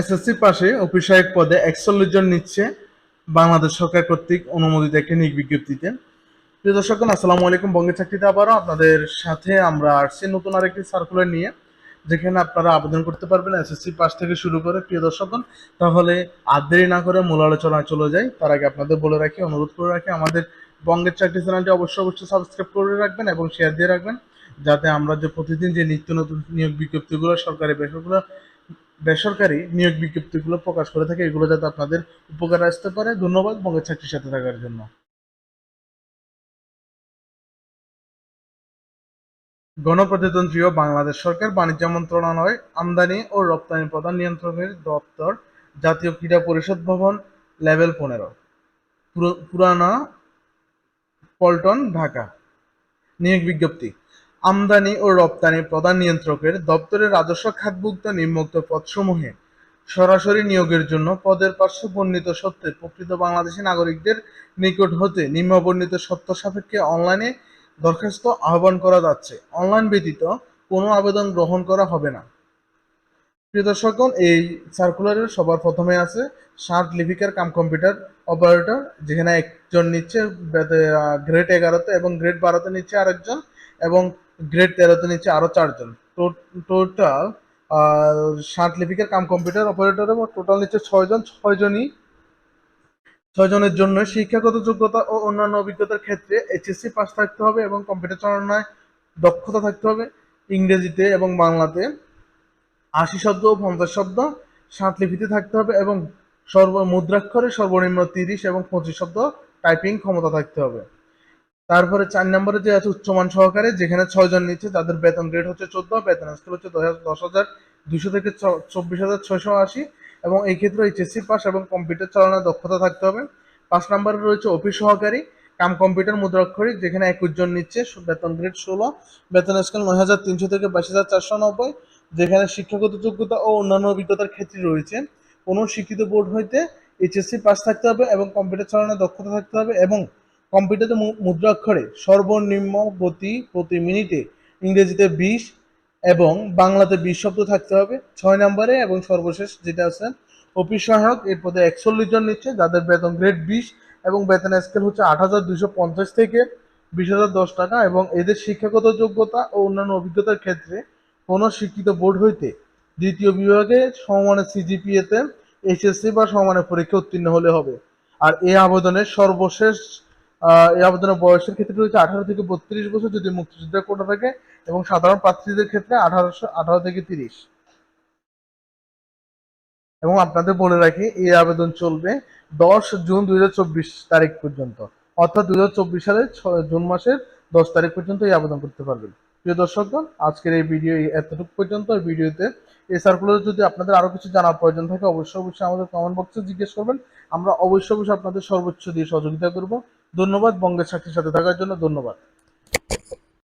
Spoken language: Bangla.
এসএসসি পাশে অফিস সহায়ক পদে একচল্লিশ জন নিচ্ছে বাংলাদেশ সরকার কর্তৃক অনুমোদিত একটি নিয়োগ বিজ্ঞপ্তিতে। প্রিয় দর্শকগণ আসসালামু আলাইকুম। বঙ্গের চাকরিতে আবারও আপনাদের সাথে আমরা আসছি নতুন আরেকটি সার্কুলার নিয়ে, যেখানে আপনারা আবেদন করতে পারবেন এসএসসি পাস থেকে শুরু করে। প্রিয় দর্শকগণ তাহলে আর না করে মূল আলোচনায় চলে যাই। তার আগে আপনাদের বলে রাখি, অনুরোধ করে রাখি, আমাদের বঙ্গের চাকরি চ্যানেলটি অবশ্যই অবশ্যই সাবস্ক্রাইব করে রাখবেন এবং শেয়ার দিয়ে রাখবেন, যাতে আমরা যে প্রতিদিন যে নিত্য নতুন নিয়োগ বিজ্ঞপ্তিগুলো, সরকারি বেসরকারি বেসরকারি নিয়োগ বিজ্ঞপ্তিগুলো প্রকাশ করে থাকে, এগুলো যাতে আপনাদের উপকারে আসতে পারে। ধন্যবাদ বঙ্গের চাকরির সাথে থাকার জন্য। গণপ্রজাতন্ত্রী ও বাংলাদেশ সরকার বাণিজ্য মন্ত্রণালয়, আমদানি ও রপ্তানি প্রধান নিয়ন্ত্রণের দপ্তর, জাতীয় ক্রীড়া পরিষদ ভবন, লেভেল পনেরো। পুরানা পল্টন, ঢাকা। নিয়োগ বিজ্ঞপ্তি। আমদানি ও রপ্তানি প্রধান নিয়ন্ত্রকের দপ্তরের রাজস্ব খাতভুক্ত নিম্নোক্ত পদসমূহে সরাসরি নিয়োগের জন্য পদের পার্শ্ব বর্ণিত সত্ত্বে প্রকৃত বাংলাদেশী নাগরিকদের নিকট হতে নিম্ন বর্ণিত সত্য সাপেক্ষে অনলাইনে দরখাস্ত আহ্বান করা যাচ্ছে। অনলাইন ব্যতীত কোনো আবেদন গ্রহণ করা হবে না। প্রিয় এই সার্কুলারের সবার প্রথমে আছে ষাট লিপিকার কাম কম্পিউটার অপারেটর, যেখানে একজন নিচ্ছে গ্রেড এগারোতে এবং গ্রেড বারোতে নিচ্ছে আরেকজন এবং গ্রেড তেরোতে নিচ্ছে আরও চারজন। টোটাল ষাট লিপিকার কাম কম্পিউটার অপারেটর এবং টোটাল নিচ্ছে ছয়জন, ছয়জনই, ছয়জনের জন্য শিক্ষাগত যোগ্যতা ও অন্যান্য অভিজ্ঞতার ক্ষেত্রে এইচএসসি পাস থাকতে হবে এবং কম্পিউটার চালনায় দক্ষতা থাকতে হবে। ইংরেজিতে এবং বাংলাতে আশি শব্দ ও পঞ্চাশ শব্দ ষাট লিপিতে থাকতে হবে এবং সর্ব, মুদ্রাক্ষরে সর্বনিম্ন তিরিশ এবং পঁচিশ শব্দ টাইপিং ক্ষমতা থাকতে হবে। তারপরে চার নম্বরে যে আছে উচ্চমান সহকারে, যেখানে ছয়জন নিচ্ছে, তাদের বেতন গ্রেড হচ্ছে চোদ্দ, বেতন স্কেল হচ্ছে দশ হাজার, দুশো থেকে চব্বিশ হাজার ছয়শো আশি এবং এই ক্ষেত্রে এইচএসসি পাস এবং কম্পিউটার চালানোর দক্ষতা থাকতে হবে। পাঁচ নম্বরে রয়েছে অফিস সহকারী, কাম কম্পিউটার মুদ্রাক্ষরিক, যেখানে একুশ জন নিচ্ছে বেতন গ্রেড ষোলো, বেতন স্কেল নয় হাজার তিনশো থেকে বাইশ হাজার চারশো নব্বই, যেখানে শিক্ষাগত যোগ্যতা ও অন্যান্য অভিজ্ঞতার ক্ষেত্রে রয়েছে। কোনো শিক্ষিত বোর্ড হইতে এইচএসসি পাস থাকতে হবে এবং কম্পিউটার চালানোর দক্ষতা থাকতে হবে এবং কম্পিউটারে মুদ্রাক্ষরে সর্বনিম্ন গতি প্রতি মিনিটে ইংরেজিতে বিশ এবং বাংলাতে বিশ শব্দ থাকতে হবে। ছয় নম্বরে এবং সর্বশেষ যেটা আছে, অফিস সহায়ক, এর পদে একচল্লিশ জন নিচ্ছে, যাদের বেতন গ্রেড বিশ এবং বেতন স্কেল হচ্ছে আট হাজার দুশো পঞ্চাশ থেকে বিশ হাজার দশ টাকা এবং এদের শিক্ষাগত যোগ্যতা ও অন্যান্য অভিজ্ঞতার ক্ষেত্রে কোনো শিক্ষিত বোর্ড হইতে দ্বিতীয় বিভাগে সমমানের সিজিপিএতে এইচএসসি বা সমমানের পরীক্ষা উত্তীর্ণ হলে হবে। আর এই আবেদনের সর্বশেষ এই আবেদনের বয়সের ক্ষেত্রে রয়েছে আঠারো থেকে বত্রিশ বছর যদি মুক্তিযোদ্ধা কোটা থাকে এবং সাধারণ প্রার্থীদের ক্ষেত্রে আঠারোশো, আঠারো থেকে তিরিশ। এবং আপনাদের বলে রাখি, এই আবেদন চলবে দশ জুন দু হাজার চব্বিশ তারিখ পর্যন্ত। অর্থাৎ দুই সালের জুন মাসের দশ তারিখ পর্যন্ত এই আবেদন করতে পারবেন। প্রিয় দর্শকগণ, আজকের এই ভিডিও এতটুকু পর্যন্ত। ভিডিওতে এই সার্কুলার যদি আপনাদের আরও কিছু জানার প্রয়োজন থাকে, অবশ্যই অবশ্যই আমাদের কমেন্ট বক্সে জিজ্ঞেস করবেন। আমরা অবশ্যই অবশ্যই আপনাদের সর্বোচ্চ দিয়ে সহযোগিতা করব। ধন্যবাদ বঙ্গের সাক্ষীর সাথে থাকার জন্য ধন্যবাদ।